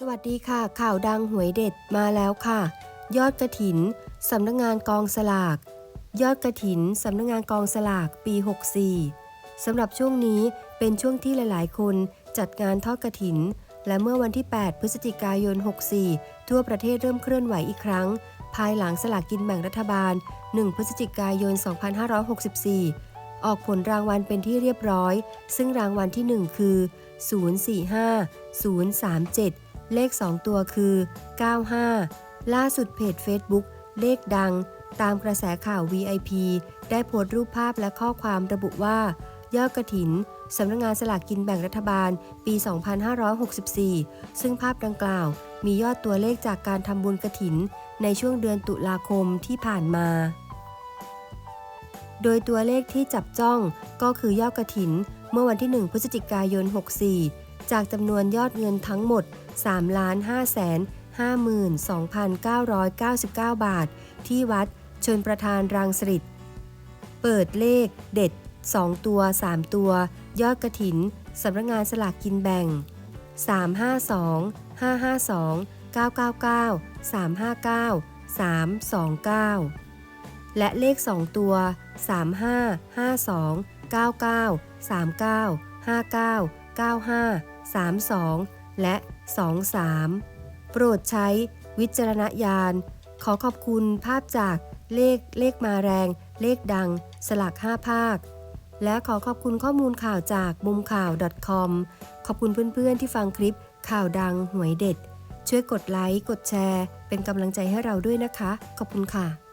สวัสดีค่ะ ข่าวดังหวยเด็ดมาแล้วค่ะ ยอดกระถินสำนักงานกองสลาก ยอดกระถินสำนักงานกองสลากปี 64 สำหรับช่วงนี้เป็นช่วงที่หลาย ๆ คนจัดงานทอดกระถิน และเมื่อวันที่ 8 พฤศจิกายน 64 ทั่วประเทศเริ่มเคลื่อนไหวอีกครั้ง ภายหลังสลากกินแบ่งรัฐบาล 1 พฤศจิกายน 2564 ออกผลรางวัลเป็นที่เรียบร้อย ซึ่งรางวัลที่ 1 คือ 045 037 เลข 2 ตัวคือ 95 ล่าสุดเพจ Facebook เลขดัง ตามกระแสข่าว VIP ได้โพสต์รูปภาพและข้อความระบุว่า ยอดกระถินสำนักงานสลากกินแบ่งรัฐบาล ปี 2564 ซึ่งภาพดังกล่าว มียอดตัวเลขจากการทำบุญกระถิน ในช่วงเดือนตุลาคมที่ผ่านมา โดยตัวเลขที่จับจ้องก็คือยอดกระถิน เมื่อวันที่ 1 พฤศจิกายน 64 จากจำนวนยอดเงินทั้งหมด 3 5 5 52,999 บาท ที่วัดชนประธานรังสฤษเปิดเลขเด็ด 2 ตัว 3 ตัว ยอดกระถินสำนักงานสลากกินแบ่ง 352 552 999 359 329 และเลข 2 ตัว 35 52 99 39 59 95 32 และ 23 โปรดใช้วิจารณญาณ ขอขอบคุณภาพจากเลขเลขมาแรง เลขดัง สลัก 5 ภาค และขอขอบคุณข้อมูลข่าวจากมุมข่าว .com ขอบคุณเพื่อนๆที่ฟังคลิปข่าวดังหวยเด็ด ช่วยกดไลค์ กดแชร์ เป็นกำลังใจให้เราด้วยนะคะ ขอบคุณค่ะ